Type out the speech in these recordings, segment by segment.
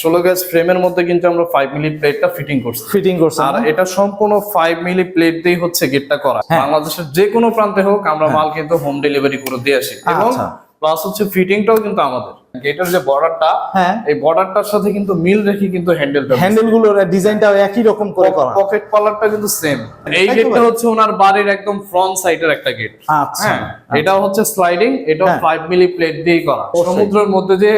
ষোলো গ্যাস ফ্রেমের মধ্যে কিন্তু আমরা ফাইভ মিলি প্লেটটা ফিটিং করছি। ফিটিং করছি। আর এটা সম্পূর্ণ ফাইভ মিলি প্লেট দিয়ে হচ্ছে গেটটা করা। হ্যাঁ। বাংলাদেশের যে কোনো প্রান্তে হোক আমরা মাল কিন্তু হোম ডেলিভারি করে দিয়ে আসি। এবং আচ্ছা। প্লাস হচ্ছে ফিটিংটাও কিন্তু আমাদের। গেটের যে বর্ডারটা হ্যাঁ। এই বর্ডারটার সাথে কিন্তু মিল রেখে কিন্তু হ্যান্ডেলটা হ্যান্ডেলগুলোর ডিজাইনটাও একই রকম করে করা। পকেট কলারটা কিন্তু সেম এই গেটটা হচ্ছে ওনার বাড়ির একদম ফ্রন্ট সাইডের একটা গেট আচ্ছা। হ্যাঁ এটা হচ্ছে স্লাইডিং এটা হ্যাঁ। ফাইভ মিলি প্লেট দিয়ে করা। সমুদ্রের মধ্যে যে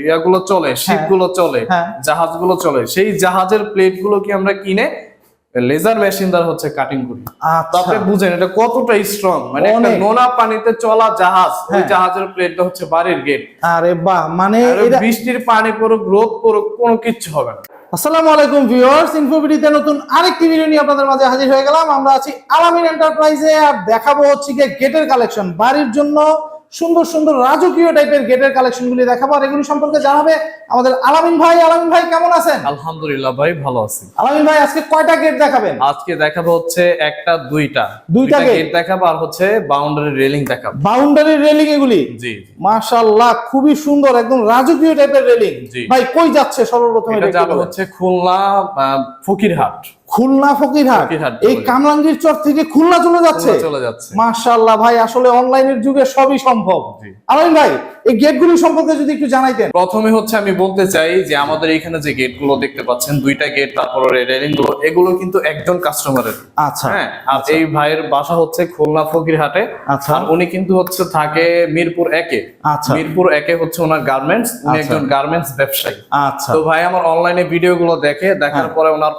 ইয়াগুলো চলে শিপগুলো চলে হ্যাঁ। জাহাজগুলো চলে সেই জাহাজের প্লেটগুলো কি আমরা কিনে লেজার মেশিন দ্বারা হচ্ছে কাটিং করি। আচ্ছা। আপনি বুঝেন এটা কতটা স্ট্রং মানে একটা নোনা পানিতে চলা জাহাজ ওই হ্যাঁ। জাহাজের প্লেটটা হচ্ছে বাড়ির গেট আরে বাহ মানে বৃষ্টির পানি পড়ুক রোদ পড়ুক কোনো কিচ্ছু হবে না। আসসালামু আলাইকুম ভিউয়ার্স ইনফোভিডিতে নতুন আরেকটি ভিডিও নিয়ে আপনাদের মাঝে হাজির হয়ে গেলাম। আমরা আছি আলামিন এন্টারপ্রাইজে আর দেখাবো হচ্ছে গিয়ে গেটের কালেকশন বাড়ির জন্য সুন্দর সুন্দর রাজকীয় টাইপের গেটের কালেকশন গুলি দেখাবো। আর এগুলি সম্পর্কে জানাবে আমাদের আলামিন ভাই। আলামিন ভাই কেমন আছেন? আলহামদুলিল্লাহ ভাই ভালো আছি। আলামিন ভাই আজকে কয়টা গেট দেখাবেন? আজকে দেখাবো হচ্ছে একটা দুইটা। দুইটা গেট দেখাবো আর হচ্ছে বাউন্ডারি রেলিং দেখাবো। বাউন্ডারি রেলিং এগুলি? জি। মাশাআল্লাহ খুবই সুন্দর একদম রাজকীয় টাইপের রেলিং। ভাই কই যাচ্ছে সর্বপ্রথম এটা যাবে হচ্ছে খুলনা ফকিরহাট। খুলনা ফকিরহাট। এই কামরাঙ্গীর চর থেকে খুলনা চলে যাচ্ছে। চলে যাচ্ছে। মাশাআল্লাহ ভাই আসলে অনলাইনের যুগে সবই সম্ভব। আলাইন ভাই এই গেটগুলি সম্পর্কে যদি একটু জানাইতেন। প্রথমে হচ্ছে আমি বলতে চাই যে আমাদের এখানে যে গেটগুলো দেখতে পাচ্ছেন দুইটা গেট তারপরে রেলিংগুলো এগুলো কিন্তু একজন কাস্টমারের আচ্ছা। হ্যাঁ আর এই ভাইয়ের বাসা হচ্ছে খুলনা ফকিরহাটে। আচ্ছা। আর উনি কিন্তু হচ্ছে থাকে মিরপুর একে। আচ্ছা। মিরপুর একে হচ্ছে ওনার গার্মেন্টস উনি আচ্ছা। একজন গার্মেন্টস ব্যবসায়ী। আচ্ছা। তো ভাই আমার অনলাইনে ভিডিও গুলো দেখে দেখার হ্যাঁ। পরে ওনার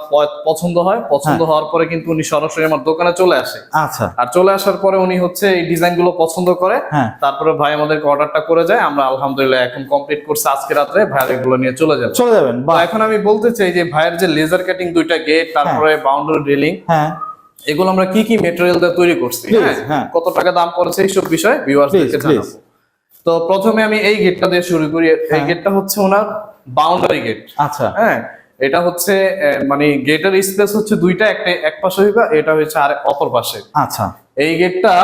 পছন্দ হয়। পছন্দ হওয়ার পরে কিন্তু উনি সরাসরি আমার দোকানে চলে আসে। আচ্ছা। আর চলে আসার পরে উনি হচ্ছে এই ডিজাইনগুলো পছন্দ করে। হ্যাঁ। তারপরে ভাই আমাদেরকে অর্ডারটা করে যায়। আমরা আলহামদুলিল্লাহ এখন কমপ্লিট করছে আজকে রাত্রে। ভাইয়ের এগুলো নিয়ে চলে যাবে। চলে যাবেন এখন আমি বলতে চাই যে ভাইয়ের যে লেজার কাটিং দুইটা গেট তারপরে বাউন্ডারি রেলিং হ্যাঁ। এগুলো আমরা কি কি মেটেরিয়াল দিয়ে তৈরি করছি হ্যাঁ? হ্যাঁ। কত টাকা দাম পড়েছে এইসব বিষয় ভিউয়ার্সদেরকে. জানাব। তো প্রথমে আমি এই গেটটা দিয়ে শুরু করি। এই হ্যাঁ। গেটটা হচ্ছে ওনার বাউন্ডারি গেট আচ্ছা। হ্যাঁ? এটা হচ্ছে মানে গেটের স্পেস হচ্ছে দুইটা একটা এক পাশে হইবা এটা হচ্ছে আর অপর পাশে। আচ্ছা। এই গেটটা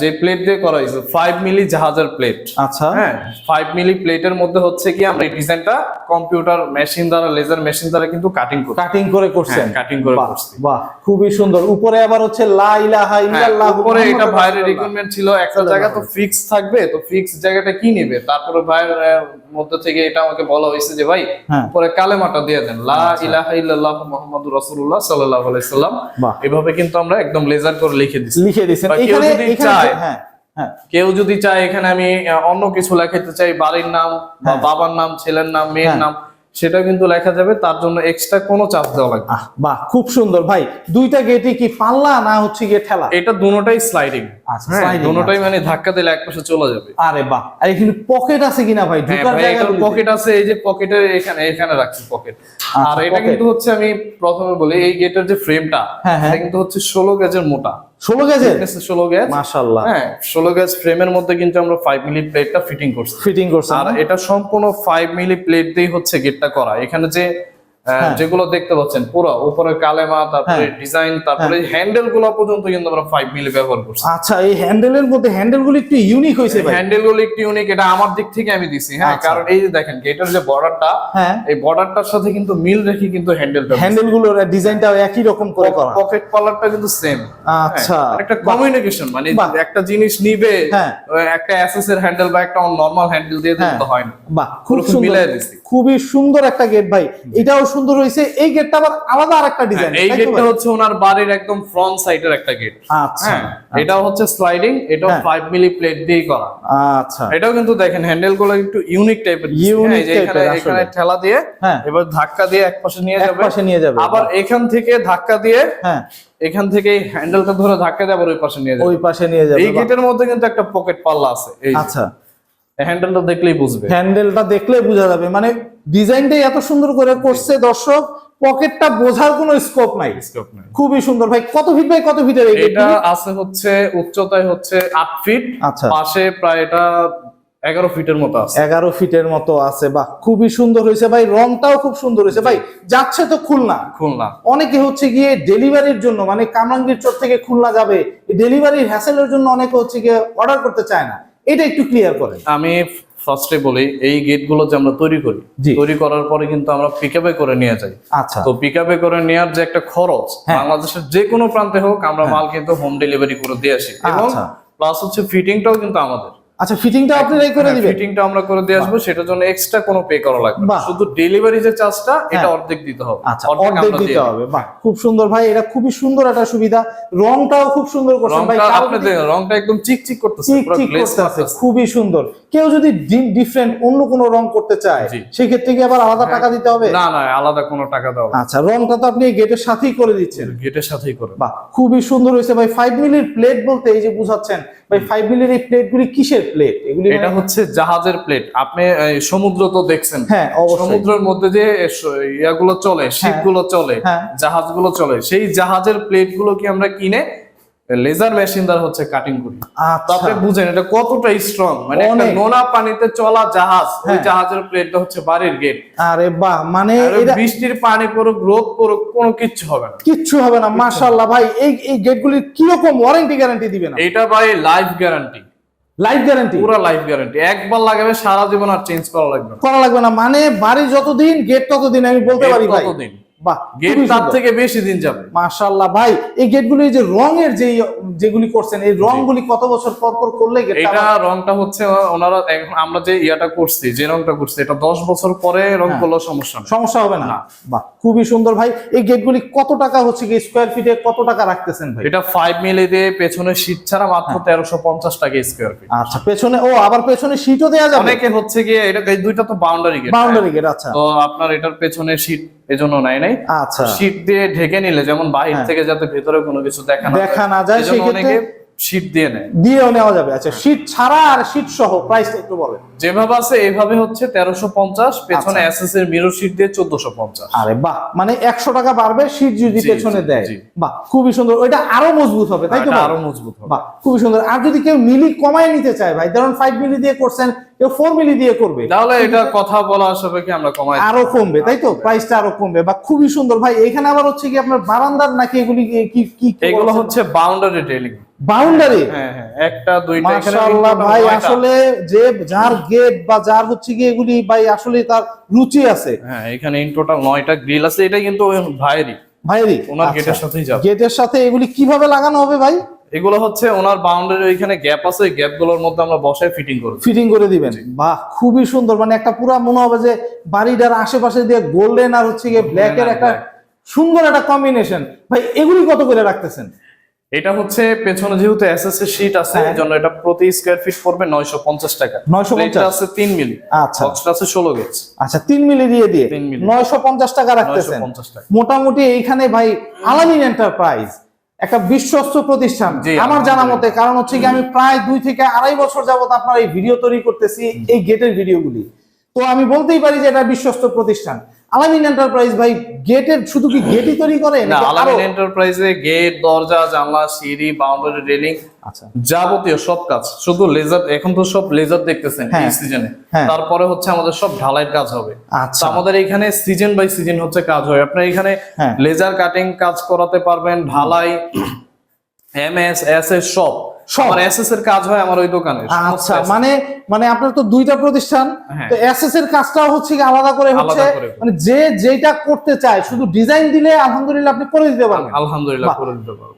যে প্লেট দিয়ে করা হয়েছে ফাইভ মিলি জাহাজের প্লেট আচ্ছা। হ্যাঁ ফাইভ মিলি প্লেটের মধ্যে হচ্ছে কি আমরা এই ডিজাইনটা কম্পিউটার মেশিন দ্বারা লেজার মেশিন দ্বারা কিন্তু কাটিং করি কাটিং করে করছেন। কাটিং করে করছি। বাহ খুবই সুন্দর। উপরে আবার হচ্ছে লা ইলাহা হ্যাঁ, ইল্লাল্লাহ উপরে এটা ভাইয়ের। রিকোয়ারমেন্ট ছিল একটা জায়গা তো ফিক্স থাকবে তো ফিক্স জায়গাটা কি নেবে? তারপরে ভাইয়ের মধ্যে থেকে এটা আমাকে বলা হয়েছে যে ভাই হ্যাঁ। পরে কালেমাটা দিয়ে দেন লা ইলাহা ইল্লাল্লাহ মুহাম্মাদুর রাসূলুল্লাহ সাল্লাল্লাহু আলাইহি সাল্লাম। এভাবে কিন্তু আমরা একদম লেজার করে লিখে দিছি। লিখে যদি এখানে চায়, হ্যাঁ হ্যাঁ কেউ যদি চায় এখানে আমি অন্য কিছু লেখাতে চাই বাড়ির নাম বা হ্যাঁ। বাবার নাম ছেলের নাম মেয়ের হ্যাঁ। নাম সেটা কিন্তু লেখা যাবে তার জন্য এক্সট্রা কোনো চার্জ দেওয়া লাগবে। বাহ খুব সুন্দর ভাই দুইটা গেটে কি পাল্লা না হচ্ছে গিয়ে ঠেলা এটা দুটোটাই স্লাইডিং আচ্ছা, হ্যাঁ দুটোটাই মানে ধাক্কা দিলে এক পাশে চলে যাবে। আরে বাহ আর এখানে পকেট আছে কিনা ভাই? হ্যাঁ ঢোকার জায়গা পকেট আছে এই যে পকেটের এখানে এখানে রাখছি পকেট আর এটা কিন্তু হচ্ছে আমি প্রথমে বলি এই গেটের যে ফ্রেমটা হ্যাঁ, হ্যাঁ। এটা কিন্তু হচ্ছে গেজের মোটা। গেজের? গেজ। হ্যাঁ ষোলো গেজ ফ্রেমের মধ্যে কিন্তু আমরা মিলি প্লেটটা ফিটিং করছি। ফিটিং করছে। আর এটা সম্পূর্ণ ফাইভ মিলি প্লেট দিয়ে হচ্ছে গেটটা করা। এখানে যে হ্যাঁ। যেগুলো দেখতে পাচ্ছেন পুরো উপরে কালেমা তারপরে হ্যাঁ। ডিজাইন তারপরে হ্যান্ডেলগুলো পর্যন্ত কিন্তু আমরা ফাইভ মিলি ব্যবহার করছি। আচ্ছা এই হ্যান্ডেলের মধ্যে হ্যান্ডেলগুলো একটু ইউনিক হয়েছে ভাই। হ্যান্ডেলগুলো একটু ইউনিক এটা আমার দিক থেকে আমি দিছি হ্যাঁ আচ্ছা। কারণ এই যে দেখেন গেটের যে বর্ডারটা হ্যাঁ। এই বর্ডারটার সাথে কিন্তু মিল রেখে কিন্তু হ্যান্ডেলটা হ্যান্ডেলগুলোর ডিজাইনটাও একই রকম করে করা। পকেট কলারটা কিন্তু সেম আচ্ছা। একটা কমিউনিকেশন মানে। একটা জিনিস নিবে হ্যাঁ। একটা অ্যাসেস এর হ্যান্ডেল বা একটা নরমাল হ্যান্ডেল দিয়ে দিলে হ্যাঁ। হয় না। বাহ খুব সুন্দর। খুবই সুন্দর একটা গেট ভাই। এটাও সুন্দর হয়েছে এই গেটটা আবার আলাদা আরেকটা ডিজাইন হ্যাঁ, এই গেটটা হচ্ছে ওনার বাড়ির একদম ফ্রন্ট সাইডের একটা গেট আচ্ছা। হ্যাঁ এটাও হচ্ছে স্লাইডিং হ্যাঁ। ফাইভ মিলি প্লেট দিয়ে করা। আচ্ছা। এটাও কিন্তু দেখেন হ্যান্ডেলগুলো একটু ইউনিক টাইপের type এর এখানে ঠেলা দিয়ে হ্যাঁ। এবার ধাক্কা দিয়ে এক পাশে নিয়ে এক যাবে। পাশে নিয়ে যাবে। আবার এখান থেকে ধাক্কা দিয়ে হ্যাঁ। এখান থেকে হ্যান্ডেলটা ধরে ধাক্কা দিয়ে আবার ওই পাশে নিয়ে যাবে। ওই পাশে নিয়ে যাবে এই গেটের মধ্যে কিন্তু একটা পকেট পাল্লা আছে এই আচ্ছা। হ্যান্ডেলটা দেখলেই বুঝবে। হ্যান্ডেলটা দেখলে বোঝা যাবে। মানে ডিজাইনটাই এত সুন্দর করে করছে দর্শক পকেটটা বোঝার কোনো স্কোপ নাই। Scope নাই। খুবই সুন্দর। ভাই কত ফিট বাই কত ফিটের এটা আছে হচ্ছে উচ্চতায় হচ্ছে আট ফিট আচ্ছা। পাশে প্রায় এটা এগারো ফিটের মতো আছে। এগারো ফিটের মতো আছে। বাহ খুবই সুন্দর হয়েছে। ভাই রংটাও খুব সুন্দর হয়েছে। ভাই যাচ্ছে তো খুলনা। খুলনা। অনেকে হচ্ছে গিয়ে ডেলিভারির জন্য মানে কামরাঙ্গীর চর থেকে খুলনা যাবে ডেলিভারির হ্যাসেলের জন্য অনেকে হচ্ছে গিয়ে অর্ডার করতে চায় না। এটা একটু ক্লিয়ার করেন। আমি ফার্স্টে বলি এই গেটগুলো যে আমরা তৈরি করি তৈরি করার পরে কিন্তু আমরা পিক করে নিয়ে যাই। আচ্ছা। তো পিক করে নেওয়ার যে একটা খরচ হ্যাঁ। বাংলাদেশের যে কোনো প্রান্তে হোক আমরা মাল কিন্তু হোম ডেলিভারি করে দিয়ে আসি। এবং আচ্ছা। প্লাস হচ্ছে ফিটিংটাও কিন্তু আমাদের। আচ্ছা ফিটিংটা আপনারাই করে দিবেন। ফিটিংটা আমরা করে দিয়ে আসব সেটার জন্য এক্সট্রা কোনো পে করা লাগবে না। শুধু ডেলিভারি যে চার্জটা এটা হ্যাঁ। অর্ধেক দিতে হবে। আচ্ছা অর্ধেক দিতে হবে। বাহ খুব সুন্দর ভাই এটা খুবই সুন্দর একটা সুবিধা। রংটাও খুব সুন্দর করছেন ভাই। রংটা আপনি দেখেন, রংটা একদম চিকচিক করতেছে পুরো চিক গ্লেজ করতে খুবই সুন্দর। কেউ যদি ডিফারেন্ট অন্য কোনো রং করতে চায়। সেই ক্ষেত্রে কি আবার আলাদা টাকা দিতে হবে? না না আলাদা কোনো টাকা দেওয়া আচ্ছা রংটা তো আপনি গেটের সাথেই করে দিচ্ছেন। গেটের সাথেই করে। বাহ খুবই সুন্দর হয়েছে ভাই। ফাইভ মিলির প্লেট বলতে এই যে বুঝাচ্ছেন ভাই ফাইভ মিলির এই প্লেটগুলি কিসের? প্লেট এগুলি এটা মানে- হচ্ছে জাহাজের প্লেট আপনি সমুদ্র তো দেখছেন। হ্যাঁ সমুদ্রের মধ্যে যে ইয়াগুলো চলে শিপগুলো চলে হ্যাঁ। জাহাজগুলো চলে সেই জাহাজের কি আমরা কিনে লেজার মেশিন দ্বারা হচ্ছে কাটিং করি? তো আচ্ছা। আপনি বুঝেন এটা কতটা স্ট্রং মানে একটা নোনা পানিতে চলা জাহাজ ওই হ্যাঁ। জাহাজের প্লেটটা হচ্ছে বাড়ির গেট আরে বাহ মানে বৃষ্টির পানি পড়ুক রোদ পড়ুক কোনো কিচ্ছু হবে না। কিচ্ছু হবে না মাশাআল্লাহ ভাই এই এই গেটগুলির কীরকম ওয়ারেন্টি গ্যারান্টি দিবেন এটা ভাই লাইফ গ্যারান্টি লাইফ গ্যারান্টি পুরো লাইফ গ্যারান্টি একবার লাগাবে সারা জীবন আর চেঞ্জ করা লাগবে করা লাগবে না। মানে বাড়ি যতদিন গেট ততদিন আমি বলতে পারি ভাই। কতদিন বাহ গেট খুবই তার সুন্দর। থেকে বেশি দিন যাবে। মাশাআল্লাহ ভাই এই গেটগুলি যে রঙের যে যেগুলি করছেন এই রংগুলি কত বছর পর পর করলে এটা রংটা হচ্ছে ওনারা এখন আমরা যে ইয়াটা করছি যে রংটা করছি এটা দশ বছর পরে রং হ্যাঁ। সমস্যা সমস্যা হবে না? না। বাহ খুবই সুন্দর ভাই। এই গেটগুলি কত টাকা হচ্ছে কি স্কোয়ার ফিটে কত টাকা রাখতেছেন ভাই? এটা ফাইভ মিলি দিয়ে পেছনে শীত ছাড়া মাত্র হ্যাঁ। তেরোশো পঞ্চাশ টাকা স্কোয়ার ফিট আচ্ছা পেছনে ও আবার পেছনে শীটও দেওয়া যাবে? অনেকে হচ্ছে গিয়ে এটা দুইটা তো বাউন্ডারি গেট বাউন্ডারি গেট আচ্ছা। তো আপনার এটার পেছনে শীট এজন্য নাই নাই। আচ্ছা। শীট দিয়ে ঢেকে নিলে যেমন বাহির হ্যাঁ। থেকে যাতে ভেতরে কোনো কিছু দেখা না দেখা না যায় সেই ক্ষেত্রে শীট দিয়ে নেয়। দিয়েও নেওয়া যাবে। আচ্ছা শীট ছাড়া আর শীট সহ প্রাইসটা একটু বলেন। যেভাবে আছে এইভাবে হচ্ছে তেরোশো পঞ্চাশ পেছনে আচ্ছা। এসএস এর মিরর শীট দিয়ে চোদ্দশো পঞ্চাশ। আরে বাহ! মানে একশো টাকা বাড়বে শীট যদি পেছনে দেয়। বাহ খুবই সুন্দর। ওইটা আরও মজবুত হবে তাই তো আরও মজবুত হবে। বাহ খুবই সুন্দর। আর যদি কেউ মিলি কমায় নিতে চায় ভাই ধরুন ফাইভ মিলি দিয়ে করছেন কেউ ফোর মিলি দিয়ে করবে। তাহলে এটা কথা বলা সাপেক্ষে আমরা কমাই আরও কমবে তাই তো? প্রাইসটা আরও কমবে বা খুবই সুন্দর। ভাই এখানে আবার হচ্ছে কি আপনার বারান্দার নাকি এগুলি কি- কি এগুলো হচ্ছে বাউন্ডারি বাউন্ডারি হ্যাঁ হ্যাঁ একটা দুইটা মাশাআল্লাহ ভাই আসলে যে যার গেট বা যার হচ্ছে কি এগুলি ভাই আসলে তার রুচি আছে। হ্যাঁ এখানে ইন টোটাল নয়টা গ্রিল আছে এটা কিন্তু ভাইয়েরই। ভাইরি ওনার গেটের সাথেই যাবে। গেটের সাথে এগুলি কীভাবে লাগানো হবে ভাই? এগুলো হচ্ছে ওনার বাউন্ডারি ওইখানে গ্যাপ আছে ওই গ্যাপগুলোর মধ্যে আমরা বসায় ফিটিং করব ফিটিং করে দিবেন। বাহ খুবই সুন্দর। মানে একটা পুরা মনে হবে যে বাড়িটার আশেপাশে দিয়ে গোল্ডেন আর হচ্ছে গিয়ে ব্ল্যাক এর একটা সুন্দর একটা কম্বিনেশন ভাই এগুলি কত করে রাখতেছেন? এটা হচ্ছে পেছনে যেহেতু এসএস এর শীট আছে হ্যাঁ। এই জন্য এটা প্রতি স্কয়ার ফিট পড়বে 950 টাকা। 950 এটা আছে 3 মিলি। আচ্ছা। বক্সটা আছে 16 গেজ আচ্ছা তিন মিলি দিয়ে দিয়ে তিন মিলি। নয়শো পঞ্চাশ টাকা রাখতেছেন। 950 টাকা। মোটামুটি এইখানে ভাই আলামিন এন্টারপ্রাইজ একটা বিশ্বস্ত প্রতিষ্ঠান। আমার জানা। মতে কারণ হচ্ছে কি আমি প্রায় দুই থেকে আড়াই বছর যাবত আপনার এই ভিডিও তৈরি করতেছি এই গেটের ভিডিওগুলি। তো আমি বলতেই পারি যে এটা বিশ্বস্ত প্রতিষ্ঠান। আলামিন এন্টারপ্রাইজ ভাই গেটের শুধু কি গেটই তৈরি করে? না আলামিন এন্টারপ্রাইজে গেট দরজা জানলা সিঁড়ি বাউন্ডারি রেলিং আচ্ছা। যাবতীয় সব কাজ শুধু লেজার এখন তো সব লেজার দেখতেছেন এই হ্যাঁ, সিজনে হ্যাঁ। তারপরে হচ্ছে আমাদের সব ঢালাইয়ের কাজ হবে। আচ্ছা। আমাদের এখানে সিজন বাই সিজন হচ্ছে কাজ হয়। আপনার এখানে হ্যাঁ। লেজার কাটিং কাজ করাতে পারবেন ঢালাই এম এস এস সব। আমার এস এস এর কাজ হয় আমার ওই দোকানে। আচ্ছা মানে মানে আপনার তো দুইটা প্রতিষ্ঠান হ্যাঁ। তো এসএস এর কাজটাও হচ্ছে কি আলাদা করে হচ্ছে মানে যে যেটা করতে চায় শুধু ডিজাইন দিলে আলহামদুলিল্লাহ আপনি করে দিতে পারবেন। আলহামদুলিল্লাহ করে দিতে পারব।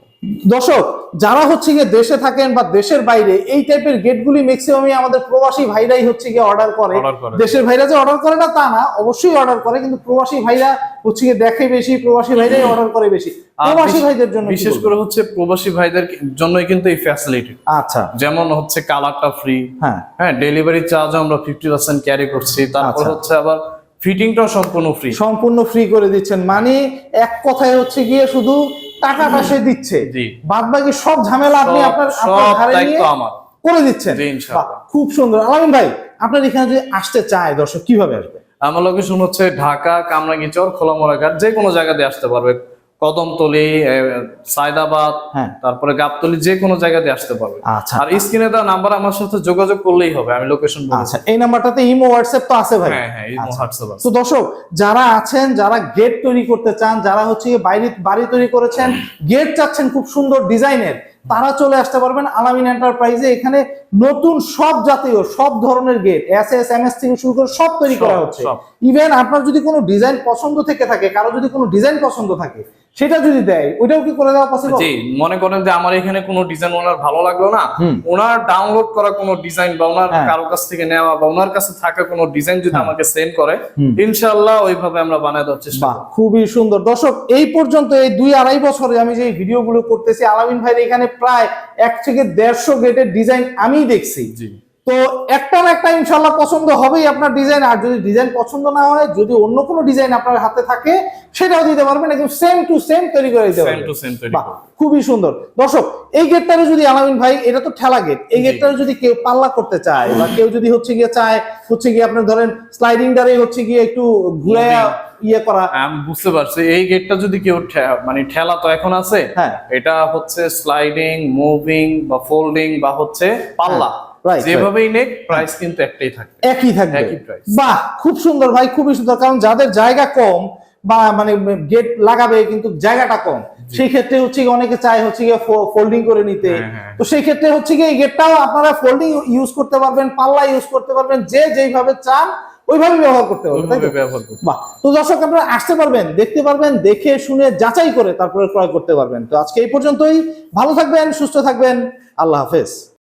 দর্শক যারা হচ্ছে গিয়ে দেশে থাকেন বা দেশের বাইরে এই টাইপের গেটগুলি ম্যাক্সিমামই আমাদের প্রবাসী ভাইরাই হচ্ছে গিয়ে অর্ডার করে। দেশের ভাইরা যে অর্ডার করে না তা না অবশ্যই অর্ডার করে কিন্তু প্রবাসী ভাইরা হচ্ছে গিয়ে দেখে বেশি প্রবাসী ভাইরাই অর্ডার করে বেশি। প্রবাসী ভাইদের জন্য বিশেষ করে হচ্ছে প্রবাসী ভাইদের জন্যই কিন্তু এই ফ্যাসিলিটি আচ্ছা। যেমন হচ্ছে কালারটা ফ্রি হ্যাঁ। হ্যাঁ ডেলিভারি চার্জ আমরা ফিফটি পার্সেন্ট ক্যারি করছি তারপর আচ্ছা। হচ্ছে আবার ফিটিংটাও সম্পূর্ণ ফ্রি সম্পূর্ণ ফ্রি করে দিচ্ছেন। মানে এক কথায় হচ্ছে গিয়ে শুধু টাকাটা সে দিচ্ছে। জি। বাদ বাকি সব ঝামেলা আপনি আপনার আপনার ঘাড়ে নিয়ে করে দিচ্ছেন। খুব সুন্দর। আলামিন ভাই আপনার এখানে যদি আসতে চায় দর্শক কীভাবে আসবে? আমার লোকেশন হচ্ছে ঢাকা কামরাঙ্গীচর খোলামোড়াঘাট যে কোনো জায়গাতে আসতে পারবে। কদমতলি সায়দাবাদ হ্যাঁ। তারপরে গাবতলি যে কোনো জায়গাতে আসতে পারবে। আচ্ছা। আর স্ক্রিনে দেওয়া নাম্বার আমার সাথে যোগাযোগ করলেই হবে আমি লোকেশন আচ্ছা এই নাম্বারটাতে ইমো হোয়াটসঅ্যাপ তো আছে ভাই। হ্যাঁ হ্যাঁ ইমো আচ্ছা। হোয়াটসঅ্যাপ আছে। তো দর্শক যারা আছেন যারা গেট তৈরি করতে চান যারা হচ্ছে বাইরে বাড়ি তৈরি করেছেন গেট চাচ্ছেন খুব সুন্দর ডিজাইনের তারা চলে আসতে পারবেন আলামিন এন্টারপ্রাইজে। এখানে নতুন সব জাতীয় সব ধরনের gate S S M S থেকে শুরু করে সব তৈরি করা হচ্ছে। ইভেন আপনার যদি কোনো ডিজাইন পছন্দ থেকে থাকে কারও যদি কোনো ডিজাইন পছন্দ থাকে সেটা যদি দেয় ওইটাও কি করে দেওয়া পসিবল জি মনে করেন যে আমার এখানে কোনো ডিজাইন ওনার ভালো লাগল না ওনার ডাউনলোড করা কোনো ডিজাইন বা ওনার হ্যাঁ। কারও কাছ থেকে নেওয়া বা ওনার কাছে থাকা কোনো ডিজাইন যদি হ্যাঁ। আমাকে সেন্ড করে। ইনশাআল্লাহ ওইভাবে আমরা বানায় দেওয়ার চেষ্টা খুবই সুন্দর। দর্শক এই পর্যন্ত এই দুই আড়াই বছরে আমি যে ভিডিওগুলো করতেছি আলামিন ভাইয়ের এখানে প্রায় এক থেকে দেড়শো গেটের ডিজাইন আমিই দেখছি তো একটা না একটা ইনশাল্লাহ পছন্দ হবেই আপনার ডিজাইন আর যদি ডিজাইন পছন্দ না হয় যদি অন্য কোনো ডিজাইন আপনার হাতে থাকে সেটাও দিতে পারবেন একদম সেম টু সেম তৈরি করে দিতে পারবেন। খুবই সুন্দর দর্শক এই গেটটারে যদি আলামিন ভাই এটা তো ঠেলা গেট এই। গেটটারে যদি কেউ পাল্লা করতে চায় বা কেউ যদি হচ্ছে গিয়ে চায় হচ্ছে গিয়ে আপনার ধরেন স্লাইডিং দ্বারাই হচ্ছে গিয়ে একটু ঘুরে। ইয়ে করা। আমি বুঝতে পারছি। এই গেটটা যদি কেউ মানে ঠেলা তো এখন আছে হ্যাঁ। এটা হচ্ছে স্লাইডিং মুভিং বা ফোল্ডিং বা হচ্ছে পাল্লা। হ্যাঁ, যেভাবেই নেক প্রাইস কিন্তু একটাই থাকবে। একই থাকবে। একই price। বাহ খুব সুন্দর ভাই খুবই সুন্দর। কারণ যাদের জায়গা কম বা মানে গেট লাগাবে কিন্তু জায়গাটা কম সেই ক্ষেত্রে হচ্ছে গিয়ে অনেকে চায় হচ্ছে গিয়ে ফোল্ডিং করে নিতে। হ্যাঁ। তো সেই ক্ষেত্রে হচ্ছে গিয়ে এই গেটটাও আপনারা ফোল্ডিং ইউজ করতে পারবেন পাল্লা ইউজ করতে পারবেন যে যেইভাবে চান ওইভাবে ব্যবহার করতে পারবেন তাই বাহ তো দর্শক আপনারা আসতে পারবেন দেখতে পারবেন দেখে শুনে যাচাই করে তারপরে ক্রয় করতে পারবেন। তো আজকে এই পর্যন্তই। ভালো থাকবেন সুস্থ থাকবেন। আল্লাহ হাফেজ।